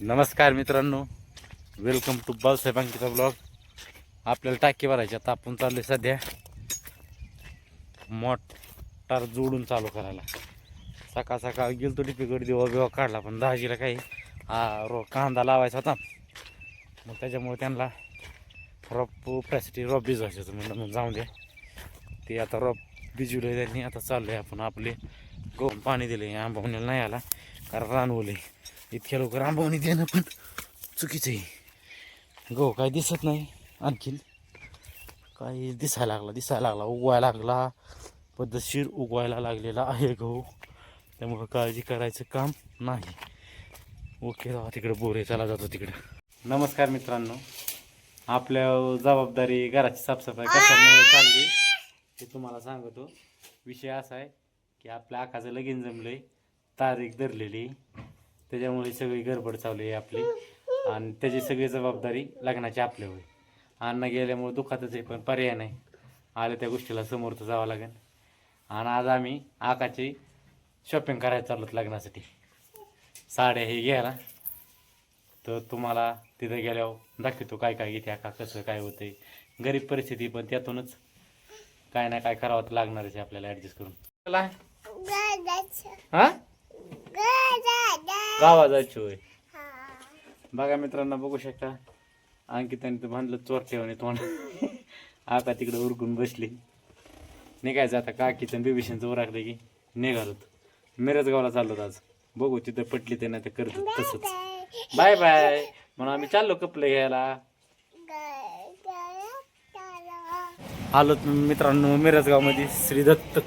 नमस्कार मित्रांनो. Welcome to Balasaheb Ankita blog आपल्याला टाकी भरायची आता आपण चाललोय सध्या. मोटार जोडून चालू करायला. सकाळ सकाळ गेलो तो दिवा बिवा काढला पण दहाजीला काही हा रो कांदा लावायचा होता. मग त्याच्यामुळे त्यांना रॉप उपऱ्यासाठी रॉप भिजवायचं होतं म्हणलं मग जाऊन द्या ते आता रॉप भिजवलं त्यांनी. आता चाललंय आपण आपले. गहू पाणी दिले आंबावण्याला नाही आला. कारण रानवले इतक्या लवकर आंबवणी देणं पण चुकीचं आहे. गहू काय दिसत नाही आणखीन काही दिसायला लागला दिसायला लागला उगवायला लागला. पद्धतशीर उगवायला लागलेला आहे गहू. त्यामुळं काळजी करायचं काम नाही. ओके जावा तिकडं बोरे चला जातो तिकडं. नमस्कार मित्रांनो. आपल्या जबाबदारी घराची साफसफाई कशामुळे चालली ते तुम्हाला सांगतो. विषय असा आहे की आपल्या आकाचं लगीन आहे तारीख धरलेली. त्याच्यामुळे सगळी गडबड चालू आहे आपली. आणि त्याची सगळी जबाबदारी लग्नाची आपल्या होय. अन्न गेल्यामुळे दुखातच आहे पण पर्याय नाही. आल्या त्या गोष्टीला समोर तर जावं लागेल. आणि आज आम्ही आकाची शॉपिंग करायला चाललो लग्नासाठी. साड्या हे घ्यायला. तर तुम्हाला तिथं गेल्यावर दाखवतो काय काय घेते का कसं काय होतंय. गरीब परिस्थिती पण त्यातूनच काय ना काय करावं लागणारच आहे आपल्याला ॲडजस्ट करून. चला. हा? गावा जायची होय? बघा मित्रांना बघू शकता. अंकिताने तर बांधलं ठेवणे तोंड. आता तिकडे उरकून बसली. निघायचं आता काकीचं बेबिशनचं राखलं की निघालोत. मिरजगावला चाललो आज. बघू तिथं पटली ते नाही तर करतो तसंच. Bye bye. म्हणून आम्ही चाललो कपडे घ्यायला. आलो मित्रांनो मिरजगावमध्ये श्री दत्त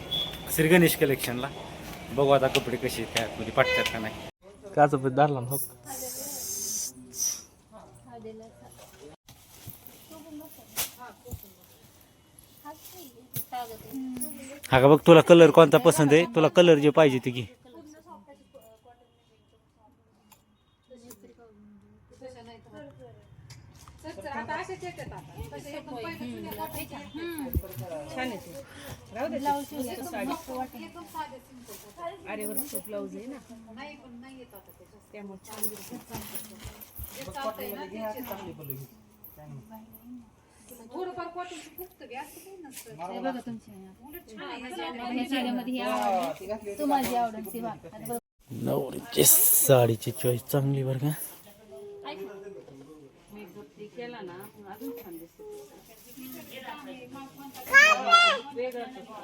श्री गणेश कलेक्शनला बघू आता कपडे कसे काय म्हणजे पटतात का नाही. काच पण धरला ना हा का बघ तुला कलर कोणता पसंत आहे? तुला कलर जे पाहिजे ते की अरे वर ब्लाऊज आहे ना. त्यामुळे छान दिसतं. थोडंफार कॉटनचं फुगतं बी, असं काही नसतं. हे बघा तुमची ह्या साड्यामध्ये ही आवडली तुम्हाला जी आवडेल ती. नवरीची साडीची चॉईस चांगली बरं का. मेकअप ते केला ना अजून छान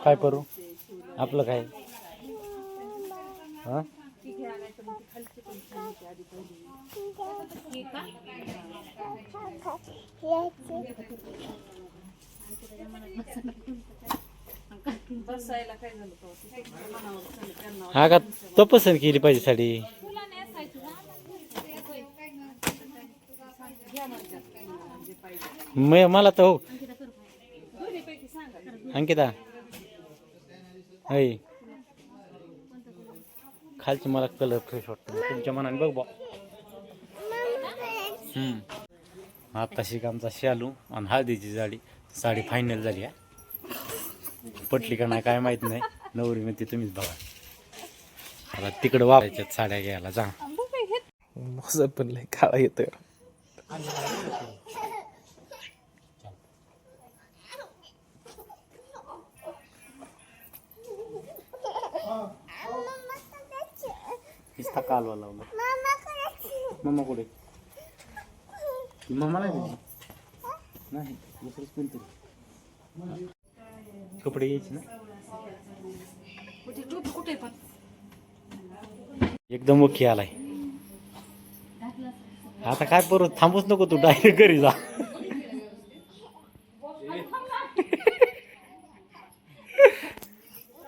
काय करू? आपलं काय? हा? का? तपसन केली पाहिजे साडी खालची पण छान होती आधी पहिली. बसायला काय झालं तो मनावर झालं त्यांना हा का तो पसंत केली पाहिजे साडी म- मला तर हो. अंकिता. होय खालचे मला कलर फ्रेश वाटतो. तुमच्या मनाने बघ बा. आता शिक आमचा शालू आणि हळदीची साडी साडी फायनल झाली आहे पटली का नाही काय माहीत नाही. नवरी म्हणते तुम्हीच बघा. आता तिकडं वापरायच्यात साड्या घ्यायला जा. पण लय काळा येतं कालवा लावला मम्मा कुठे ती मम्मा नाही? नाही दुसरंच कोणतरी. कपडे घ्यायचे ना? कुठे टोपी कुठे पण एकदम ओके आलाय. आता काय परत थांबूच नको तू डायरेक्ट घरी जा.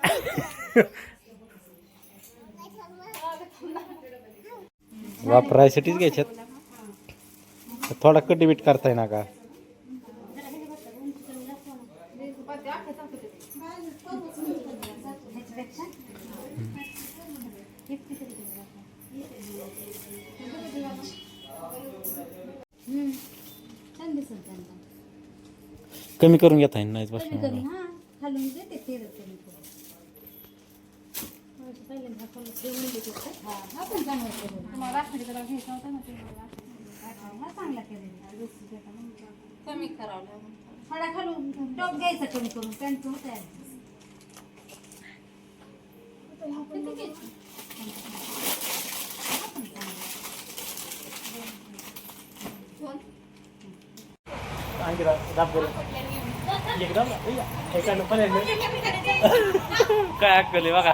वापरायसाठीच घ्यायच्यात. थोडा कटिबीट करताय ना का? कमी करून घेता येईल नाहीच बसलं आपण चांगलं केलं तुम्हाला राखाडी जरा घ्यायचा होता ना ते चांगला केलेला कमी करावं थोडा खालून टॉप घ्यायचा कमी करून त्यांचं होतं काय अक्कल आहे बघा.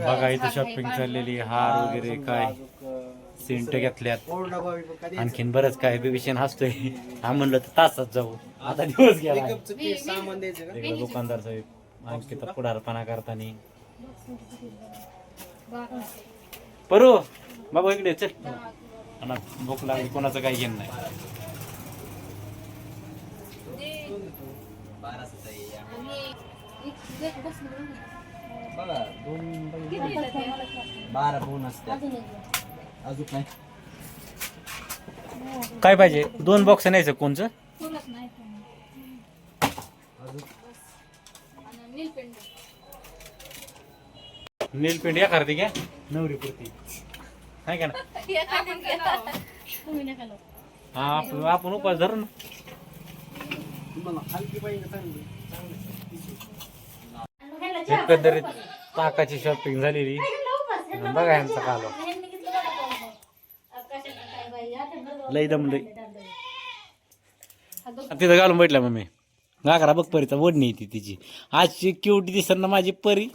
बघा इथं शॉपिंग चाललेली हार वगैरे काय? सेंट घेतल्यात. आणखीन बरंच काय विषय हसतोय हा म्हणलं तर तासात जाऊ. आता दिवस गेला इकडं दुकानदार साहेब आणखी तर पुढारपणा करताना. परू बाबा इकडे चल. आणि भूक लागली कोणाचं काही घेणं नाही. बघा दोन बारा दोन असतात अजून काय? काय पाहिजे? दोन बॉक्स न्यायचं कोणचं? फुलच नाही नील पेंट या करते घ्या. नवरी पुरती. आहे का ना. हा आपण आपण उपास धरू ना. तुम्हाला हलकी पाहिजे चांगली. एकंदरीत ताकाची शॉपिंग झालेली. बघा यांचा कालो. लई दम लई तिथं घालून बैठला मम्मी. घागरा बघ परीचा ओढणी ती तिची. आजची क्यूटी दिसत ना माझी परी.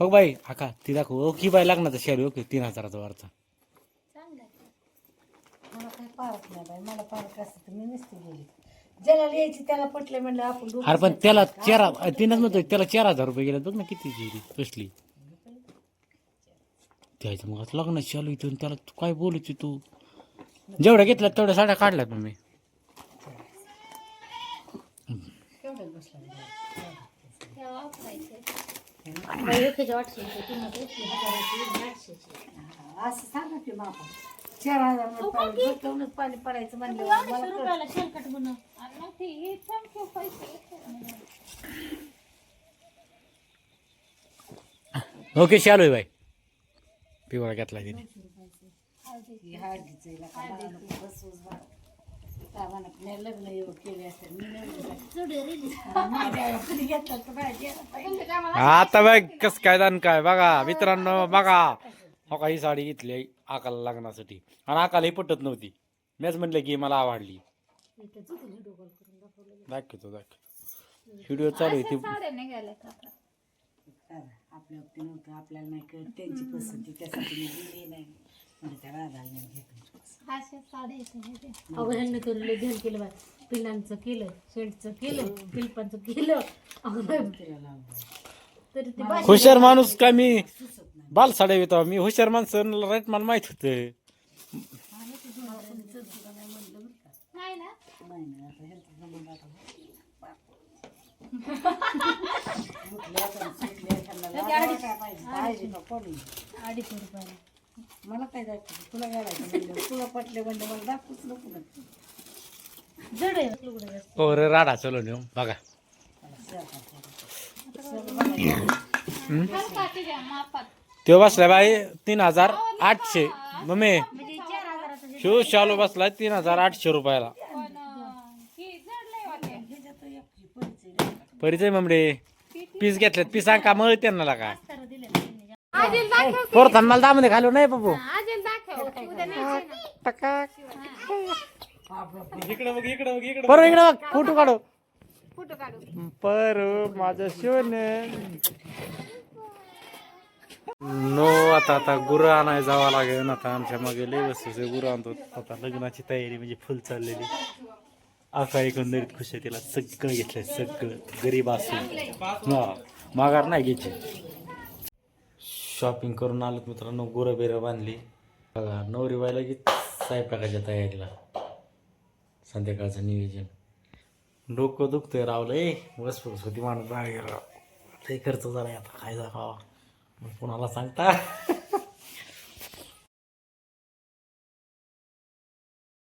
हो बाई आका ती दाखव. ओ की बाई लागणार शेरी ओके तीन हजाराचा वरचा. मला काय नाही बाई मला पारख असतं तर मी नसते गेली. ज्याला लिहायची त्याला पटले म्हणलं आपण अरे पण त्याला चार तीनच म्हणतोय त्याला चार हजार रुपये गेले बघ ना किती कसली? त्याच्या मग आता लग्न चालू इथून त्याला तू काय बोलत तू? जेवढ्या घेतल्या तेवढ्या साड्या काढल्या तुम्ही केवढ्यात बसला असं सांगा की बापा. चार हजारमध्ये डोक्यावरूनच पाणी पडायचं म्हणलं मला शेलकट बनव. हे ओके चालू आहे बाई. पिवळा घेतला तिने. ही बाई. आता बाय कस काय दान काय बघा मित्रांनो बघा. हो का ही साडी घेतली आकाला लग्नासाठी. आणि आकाला ही पटत नव्हती. मीच म्हणलं की मला आवडली. दाखवतो दाखव व्हिडिओ चालू आहे ती. साड्या निघाल्या का आता? काय बा, आपल्या वक्ती नव्हतं. आपल्याला नाही कळत. त्यांची पसंती त्यासाठी मी दिली नाही. म्हणजे त्या राधाला नाही घेतलं. अशा साड्या येतात हे ते. अगं ह्यांनी तर लय ध्यान केलं बाय पिलांचं केलं शेंटचं केलं पिलपांचं केलं. अगं बाई, तिला लावलं तरी ते बाशी- हुशार माणूस का मी? बाल साड्या येतो मी हुशार माणसं राईट मला माहीत होत. नाही ना? नाही नाही आता ह्यांचं जमाना आता उठल्या तर सुटल्या, ह्यांना लाजायला काय पाहिजे? पाहिजे का कोणी? अडीचशे रुपयाला. मला काय दाखवते तुला घालायचं म्हणलं? तुला पटले म्हणलं मला दाखवूच नको ना जड आहे लुगडं जास्त. और राडा चलो नेऊ बघा. ते द्या मापात तो बसलाय बाई तीन हजार आठशे. मम्मी म्हणजे चार हजाराचं जे- शिव शालू बसलाय तीन हजार आठशे रुपयाला. परिचय ममडे पीस घेतल्यात पीस का मळ त्यांना की. परत मला दामध्ये घालू नाही बाबू. ना. इकडे बघ इकडे बघ इकडे बरं इकडे बघ फोटो काढू. फोटो काढू. पर माझं शिवण. नो आता आता गुरं आणायला जावं लागेल आता आमच्या मागे लय वस्तूचे गुरं आणतो. आता लग्नाची तयारी म्हणजे फुल चाललेली. आका एकंदरीत खुश आहे तिला सगळं घेतलंय सगळं. गरीब असून. हा माघार नाही घ्यायची. शॉपिंग करून आलो मित्रांनो गुरं बिरं बांधली. बघा नवरी व्हायला की स्वयंपाकाच्या तयारीला. संध्याकाळचं नियोजन. डोकं दुखतंय रावलं ए बस बस होती माणूस बाहेर. लय खर्च झाला आता. काय खावा मग कोणाला सांगता?